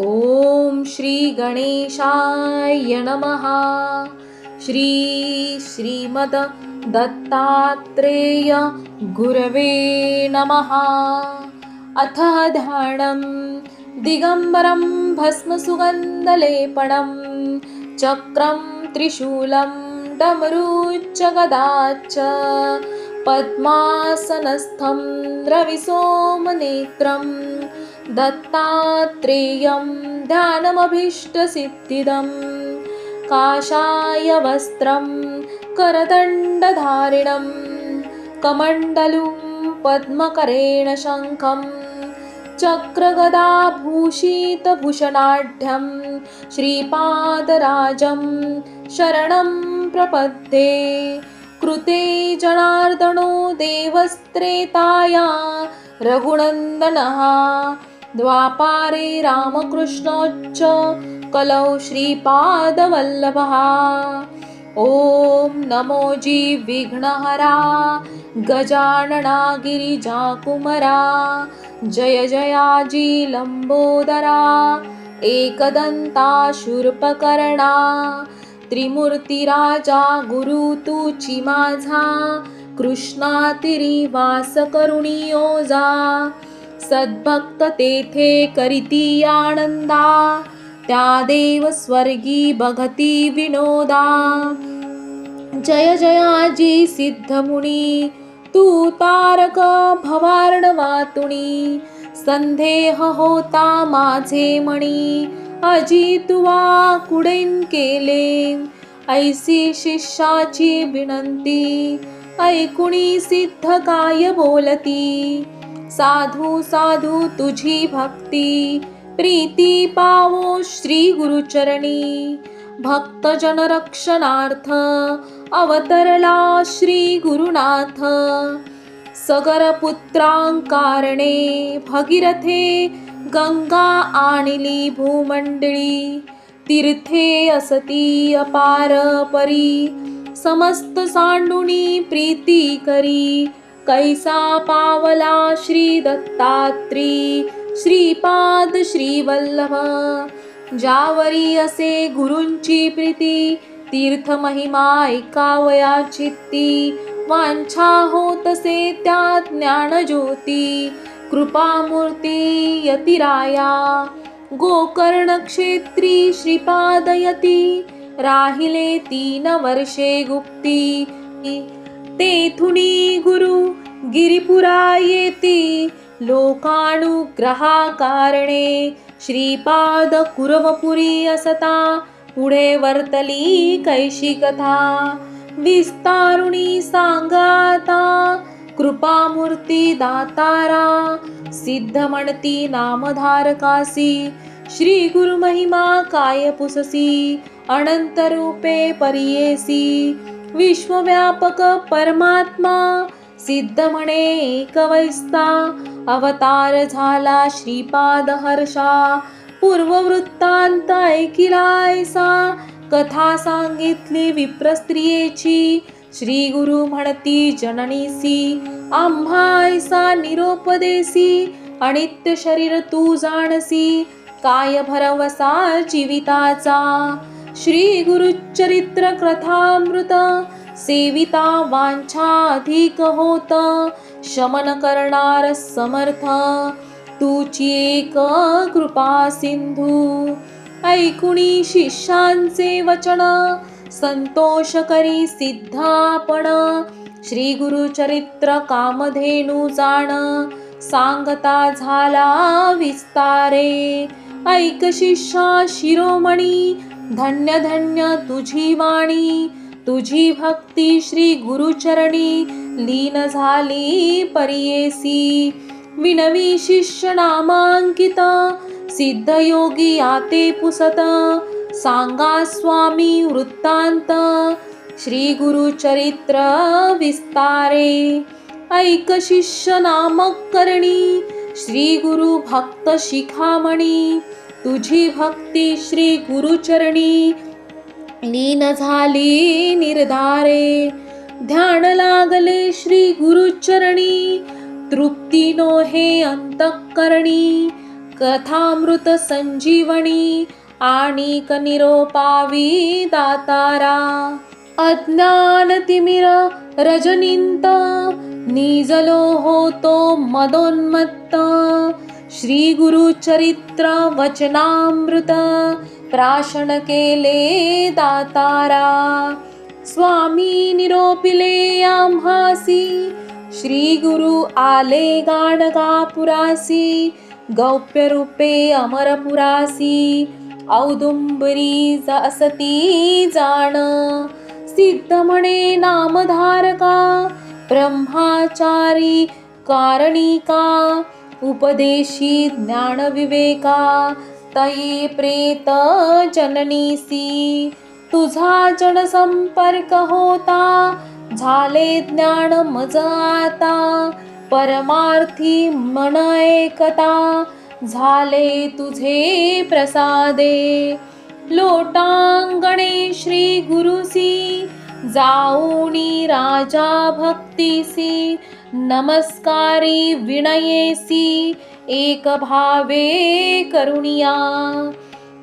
ॐ श्रीगणेशाय नमः। श्री श्रीमद दत्तात्रेय गुरवे नमः। अथ ध्यानं दिगम्बरं भस्मसुगन्धलेपनं चक्रं त्रिशूलं डमरुच्च गदाच्च पद्मासनस्थं रविसोमनेत्रं दत्तात्रेयं ध्यानमभीष्टसिद्धिदं काषायवस्त्रं करदण्डधारिणं कमण्डलुं पद्मकरेण शङ्खं चक्रगदाभूषितभूषणाढ्यं श्रीपादराजं शरणं प्रपद्ये कृते जनार्दनो देवस्त्रेताया रघुनन्दनः द्वापारे रामकृष्णोच्च कलौ श्रीपादवल्लभः। ॐ नमो विघ्नहरा गजानना गिरिजाकुमरा जय जयाजी लम्बोदरा एकदन्ता शूर्पकर्णा त्रिमूर्तिराजा गुरु तुची माझा कृष्णातिरी वास सद्भक्त तेथे करीती आनंदा त्या देव स्वर्गी बघती विनोदा. जय जयाजी सिद्धमुनी तू तारक भवार्णवातुणी संदेह होता माझे मणी. अजी तुवा कुडेन केले ऐसी शिष्याची विनंती ऐकुणी सिद्ध काय बोलती? साधू साधू तुझी भक्ती. प्रीती पावो श्री गुरुचरणी. भक्तजन रक्षणार्थ अवतरला श्री गुरुनाथ. सगर पुत्रांकारणे भगीरथे गंगा आणली भूमंडळी. तीर्थे असती अपार परी समस्त सांडुनी प्रीती करी. कैसा पावला श्री दत्तात्री श्रीपाद श्रीवल्लभ। ज्यावरी असे गुरूंची प्रीती तीर्थ महिमा ऐकावया चित्ती वांछा होतसे त्या ज्ञानज्योती कृपामूर्ती यतिराया। गोकर्ण क्षेत्री श्रीपादयती राहिले तीन वर्षे गुप्ती तेथुनी गुरु गिरिपुरा येती लोकानुग्रहाकारणे श्रीपाद कुरवपुरी असता पुढे वर्तली कैशी कथा. विस्तारुणी सांगाता कृपामूर्ती दातारा सिद्ध म्हणती नामधारकासी श्री गुरु महिमा काय पुससी अनंत रूपे परियेसी विश्वव्यापक परमात्मा. सिद्ध म्हणे एकवैस्ता. अवतार झाला श्रीपाद हर्षा. पूर्ववृत्तांत ऐकिलायसा कथा सांगितली विप्रस्त्रियेची. श्री गुरु म्हणती जननीसी. आम्हायसा निरोपदेसी. अनित्य शरीर तू जाणसी. काय भरवसा जीविताचा. श्री गुरुचरित्र कथामृत सेविता वांछा अधिक होत शमन करणार समर्थ तुची एक कृपा सिंधू ऐकुणी शिष्यांचे वचन संतोष करी सिद्धापण श्री गुरुचरित्र कामधेनू जाण सांगता झाला विस्तारे। ऐक शिष्या शिरोमणी धन्य धन्य तुझी वाणी तुझी भक्ती श्री गुरुचरणी लीन झाली परियेसी. विनवी शिष्य नामांकित सिद्ध योगी आते पुसत सांगा स्वामी वृत्तांत श्री गुरुचरित्र विस्तारे. ऐक शिष्य नामकरणी श्री गुरु भक्त शिखामणी तुझी भक्ती श्री गुरुचरणी. लीन झाली निर्धारे. ध्यान लागले श्री गुरुचरणी. तृप्ती नो हे अंतकरणी. कथामृत संजीवनी. आणि निरोपावी दातारा. अज्ञान तिमिर रजनींत. निजलो होतो मदोन्मत्त. श्री गुरु चरित्र वचनामृत प्राशन केले दातारा। स्वामी निरोपिले आम्हासी श्री गुरु आले गाणगापुरासी गौप्य रूपे अमरपुरासी औदुंबरी असती जाण। सिद्ध म्हणे नामधारका ब्रह्माचारी कारणिका उपदेशी ज्ञानविवेका तयी प्रेत जननीसी। तुझा जनसंपर्क होता झाले ज्ञान मज आता परमार्थी मन एकता झाले तुझे प्रसादे। लोटांगणे श्री गुरुसी जाऊनी राजा भक्तीसी नमस्कारी विनयेसी एक भावे करुणिया।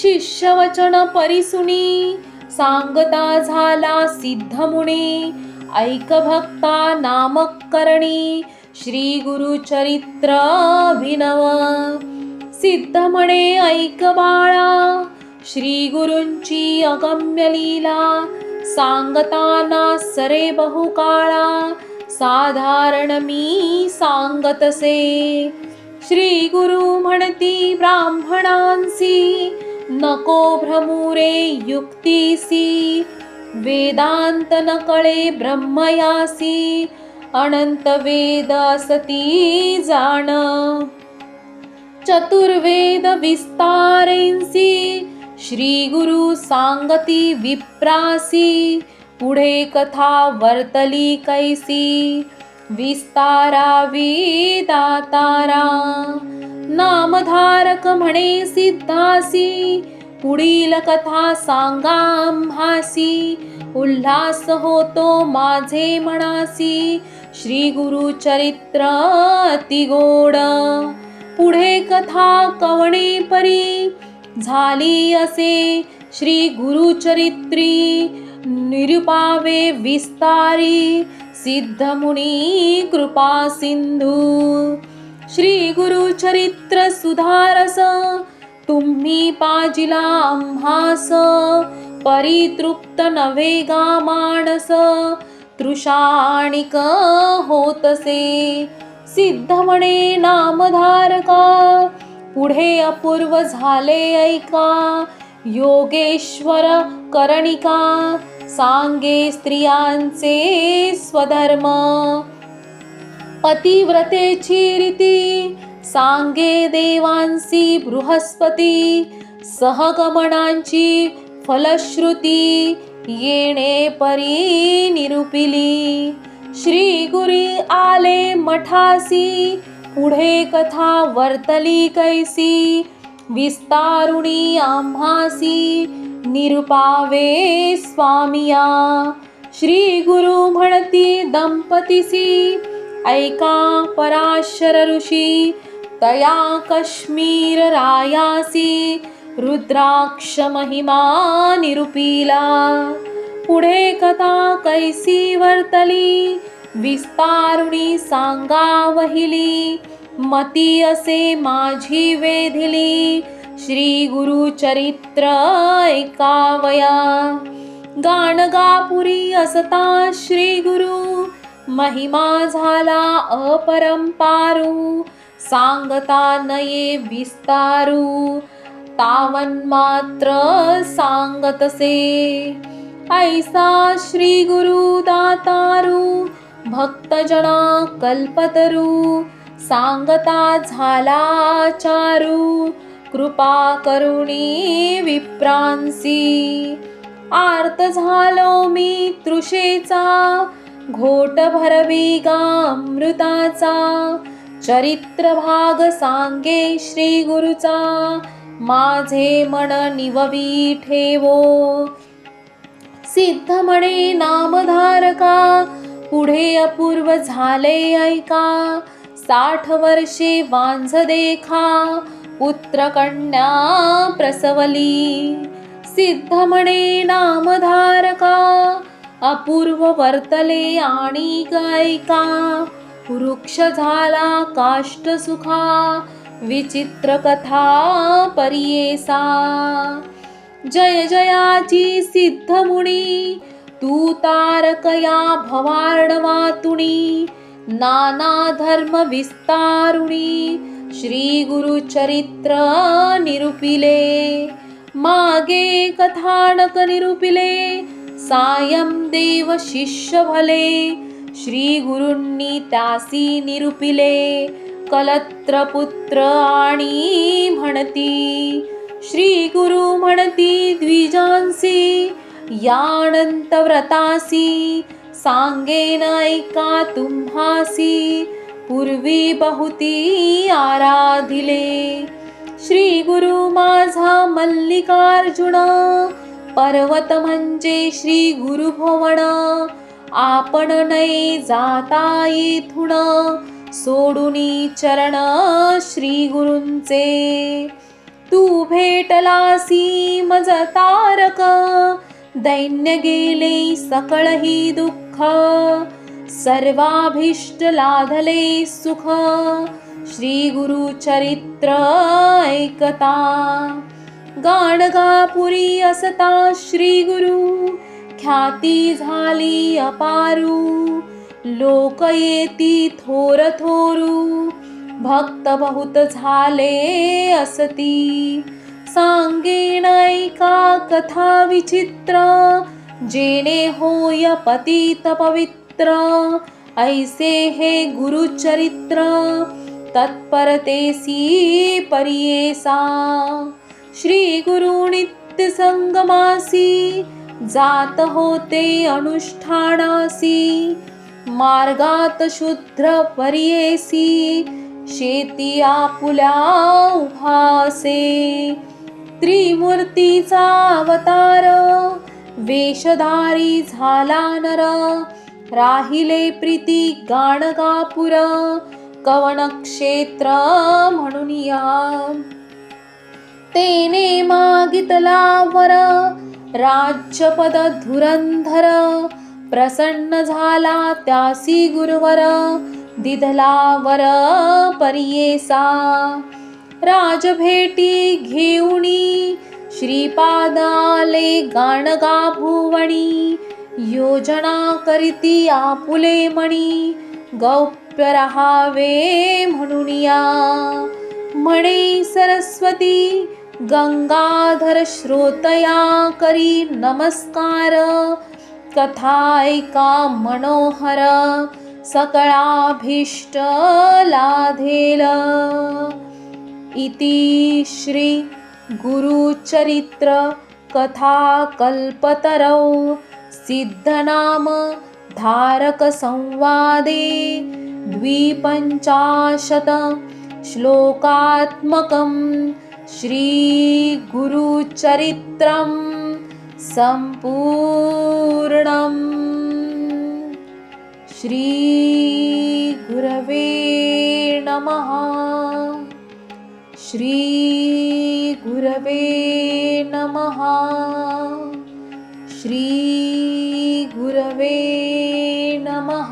शिष्यवचन परिसुनी सांगता झाला सिद्धमुनी ऐक भक्ता नामक करणी श्री गुरु चरित्र अभिनव सिद्ध म्हणे ऐक बाळा श्री गुरूंची अगम्य लीला सांगताना सरे बहुकाळा साधारण मी सांगतसे. श्री गुरु म्हणती ब्राह्मणांसी नको भ्रमुरे युक्तीसी. वेदांत न कळे ब्रह्मयासी अनंत वेद असती जाण. चतुर्वेद विस्तारेंसी श्री गुरु सांगती विप्रासी. पुढे कथा वर्तली कैसी? विस्तारावी दातारा नामधारक म्हणे सिद्धासी पुढील कथा सांगा आम्हासी। उल्हास होतो माझे म्हणासी श्री गुरु चरित्र अतिगोड पुढे कथा कवणे परी झाली असे श्री गुरुचरित्री निरुपावे विस्तारी सिद्धमुनी कृपा सिंधू। श्री गुरुचरित्र सुधारस तुम्ही पाजिला आम्हास परितृप्त नव्हे गा तृषाणिक होतसे। सिद्ध म्हणे नामधारका पुढे अपूर्व झाले ऐका। योगेश्वर करणिका सांगे स्त्रियांचे स्वधर्म. पतिव्रतेची रीती सांगे देवांसी बृहस्पती सहगमनांची फलश्रुती येणे परी निरुपिली. श्री गुरी आले मठासी पुढे कथा वर्तली कैसी विस्तारुणी आम्हासी निरुपावे स्वामिया। श्री गुरु म्हणती दंपतीसी ऐका पराशर ऋषी तया कश्मीर रायासी रुद्राक्ष महिमा निरुपीला। पुढे कथा कैसी वर्तली विस्तारुणी सांगा वहिली मती असे माझी वेधिली श्री गुरु चरित्र ऐकावया. गाणगापुरी असता श्री गुरु. महिमा झाला अपरंपारू. सांगता नये विस्तारू. तावन मात्र सांगतसे. ऐसा श्री गुरु दातारू. भक्तजना कल्पतरू. सांगता झाला चारू. कृपा करुणी विप्रांसी. आर्त झालो मी तृषेचा घोट भरवी गामृताचा. चरित्र भाग सांगे श्री गुरुचा माझे मन निववी ठेवो. सिद्ध म्हणे नामधारका पुढे अपूर्व झाले ऐका. साठ वर्षे वांझ देखा पुत्रकन्या प्रसवली। सिद्धमणे नामधारका अपूर्व वर्तले आणि गायिका। वृक्ष झाला काष्ट सुखा विचित्र कथा परियेसा। जय जयाची सिद्ध मुनी तू तारकया भवार्णवातुणी नाना धर्म विस्तारुणी श्री गुरुचरित्र मागे कथानक निरूपिले सायं देव शिष्य भले श्री त्यासी निरुपिले कलत्र पुत्र आणि म्हणती श्री गुरु म्हणती द्विजांसी यानंत व्रतासी सांगेन ऐका तुम्हासी पूर्वी बहुती आराधिले. श्री गुरु माझा मल्लिकार्जुन पर्वत म्हणजे श्री गुरुभवन आपण नै जाता येथून सोडुनी चरण श्री गुरुंचे. तू भेटलासी मज तारक दैन्य गेले सकळही दुःख. सर्वाभीष्ट लाधले सुख। श्री गुरु चरित्र ऐकता। गाणगापुरी असता श्री गुरु ख्याती झाली अपारू। लोक येती थोर थोरू भक्त बहुत झाले असती। सांगेन ऐका कथा विचित्र जेणे होय पतित पवित्र। ऐसे हे गुरुचरित्र। तत्परतेसी परियेसा श्री गुरु नित्य संगमासी जात होते अनुष्ठानासी। मार्गात शुद्र परियेसी शेती आपुल्या उभासे। त्रिमूर्तीचा अवतार वेशधारी झाला नर राहिले प्रीती गाणगापुर कवन क्षेत्र म्हणून या. तेने मागितला वर राज्यपद धुरंधर प्रसन्न झाला त्यासी गुरुवर दिधला वर परियेसा. राजभेटी घेऊणी श्रीपादाले गाणगा भुवणी योजना करीती आपुले मणी. गौप्य राहावे म्हणून या म्हणे सरस्वती गंगाधर श्रोतया करी नमस्कार. कथा ऐका मनोहर सकळाभीष्ट लाधेल इति श्री गुरुचरित्र कथा कल्पतरौ सिद्धनाम धारक संवादे द्विपञ्चाशत श्लोकात्मकं श्रीगुरुचरित्रं सम्पूर्णम् श्रीगुरवे नमः। श्रीगुरवे नमः गुरवे नमः